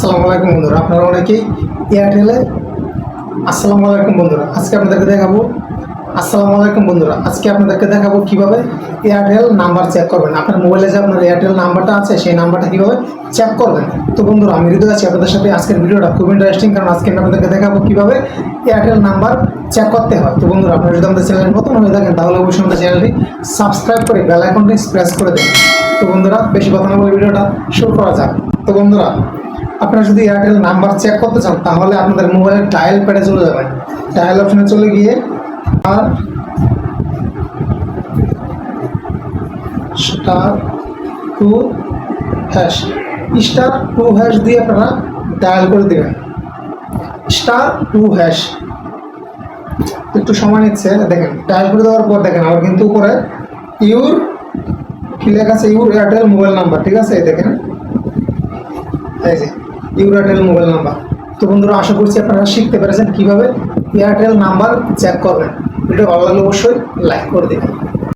আসসালামু আলাইকুম বন্ধুরা, আপনারা অনেকেই এয়ারটেলে আসসালামু আলাইকুম বন্ধুরা, আজকে আপনাদেরকে দেখাবো, আসসালামু আলাইকুম বন্ধুরা, আজকে আপনাদেরকে দেখাবো কীভাবে এয়ারটেল নাম্বার চেক করবেন। আপনার মোবাইলে যে আপনার এয়ারটেল নাম্বারটা আছে, সেই নাম্বারটা কীভাবে চেক করবেন। তো বন্ধুরা, আমি হৃদয় আছি আপনাদের সাথে, আজকের ভিডিওটা খুব ইন্টারেস্টিং কারণ আজকে আমি আপনাদেরকে দেখাবো কীভাবে এয়ারটেল নাম্বার চেক করতে হয়। তো বন্ধুরা, আপনারা যদি আমাদের চ্যানেল নতুন হয়ে থাকেন, তাহলে অবশ্যই আমাদের চ্যানেলটি সাবস্ক্রাইব করে বেল আইকনটি প্রেস করে দেন তো বন্ধুরা, বেশি কথা না বলে ভিডিওটা শুরু করা যাক। তো বন্ধুরা আপনারা যদি এয়ারটেল নাম্বার চেক করতে চান, তাহলে আপনাদের মোবাইলের ডায়াল প্যাডে চলে যাবেন। ডায়াল অপশনে চলে গিয়ে আর star two hash star two hash দিয়ে আপনারা ডায়াল করে দেবেন। স্টার টু হ্যাশ একটু সময় নিচ্ছে, দেখেন ডায়াল করে দেওয়ার পর দেখেন আবার কিন্তু উপরে ইউর কি লেখা আছে? ইউর এয়ারটেল মোবাইল নাম্বার ঠিক আছে? দেখেন। এই যে ইউর এয়ারটেল মোবাইল নাম্বার তো বন্ধুরা, আশা করছি আপনারা শিখতে পেরেছেন কীভাবে এয়ারটেল নাম্বার চেক করবেন। ভিডিও ভালো লাগলে অবশ্যই লাইক করে দেবেন।